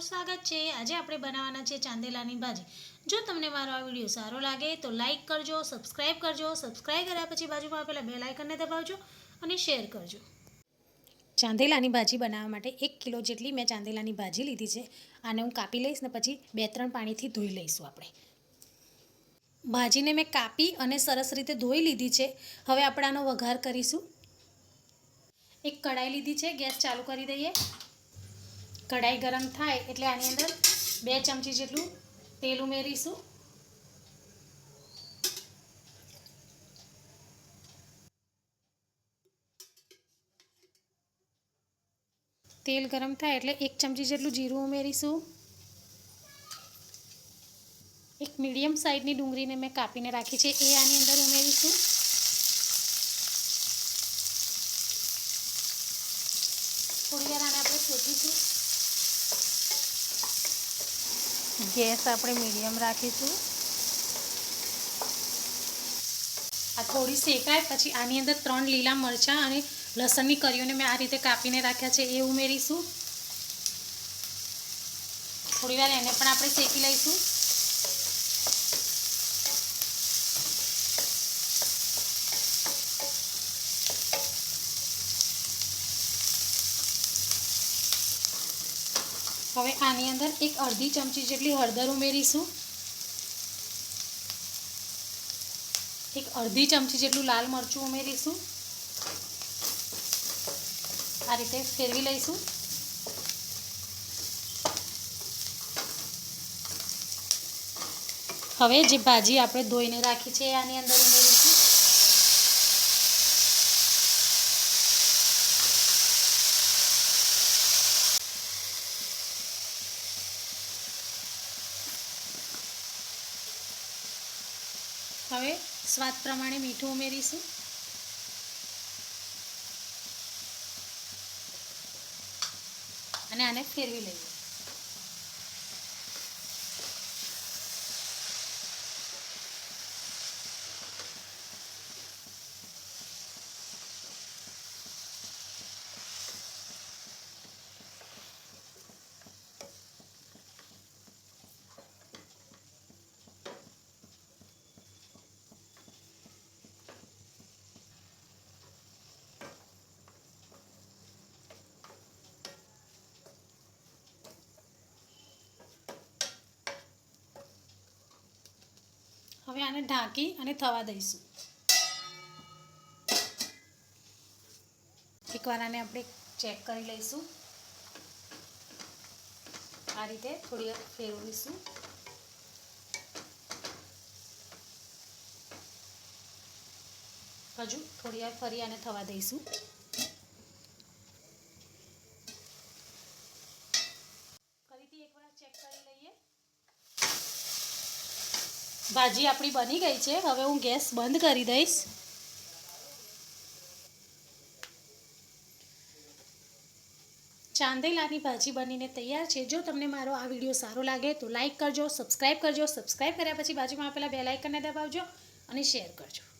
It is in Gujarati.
સ્વાગત છે. આજે આપણે બનાવવાના છે ચાંદેલાની ભાજી. જો તમને મારો આ વીડિયો સારો લાગે તો લાઈક કરજો, સબસ્ક્રાઇબ કરજો, સબસ્ક્રાઇબ કર્યા પછી બાજુમાં આપેલા બે લાઇકનને દબાવજો અને શેર કરજો. ચાંદેલાની ભાજી બનાવવા માટે એક કિલો જેટલી મેં ચાંદેલાની ભાજી લીધી છે. આને હું કાપી લઈશ ને પછી બે ત્રણ પાણીથી ધોઈ લઈશું આપણે. ભાજીને મેં કાપી અને સરસ રીતે ધોઈ લીધી છે. હવે આપણે આનો વઘાર કરીશું. એક કઢાઈ લીધી છે. ગેસ ચાલુ કરી દઈએ. કઢાઈ ગરમ થાય એટલે આની અંદર બે ચમચી જેટલું તેલ ઉમેરીશું. તેલ ગરમ થાય એટલે એક ચમચી જેટલું જીરું ઉમેરીશું. એક મીડિયમ સાઇઝની ડુંગળીને મેં કાપીને રાખી છે, એ આની અંદર ઉમેરીશું. થોડી વાર આને આપણે શોધીશું ગેસ આપણે મીડિયમ રાખીશું. આ થોડી શેકાય, પછી આની અંદર ત્રણ લીલા મરચાં અને લસણની કરીઓને મેં આ રીતે કાપીને રાખ્યા છે, એ ઉમેરીશું. થોડી વાર એને પણ આપણે શેકી લઈશું. હવે આની અંદર એક અડધી ચમચી જેટલી હળદર ઉમેરીશું. એક અડધી ચમચી જેટલું લાલ મરચું ઉમેરીશું. આ રીતે ફેરવી લઈશું. હવે જે ભાજી આપણે ધોઈને રાખી છે આની અંદર ઉમેરીશું. હવે સ્વાદ પ્રમાણે મીઠું ઉમેરીશું. અને આને ફેરવી લઈએ. હવે આને ઢાંકી અને થવા દઈશું. એકવાર આને આપણે ચેક કરી લઈશું. આ રીતે થોડી વાર ફેરવીશું. હજુ થોડી વાર ફરી આને થવા દઈશું ફરીથી એકવાર ચેક કરી લઈએ ભાજી આપણી બની ગઈ છે. હવે હું ગેસ બંધ કરી દઈશ. ચાંદેલાની ભાજી બનીને તૈયાર છે. જો તમને મારો આ વીડિયો સારો લાગે તો લાઇક કરજો સબસ્ક્રાઇબ કરજો. સબસ્ક્રાઇબ કર્યા પછી બાજુમાં આપેલા બે લાઇકનને દબાવજો અને શેર કરજો.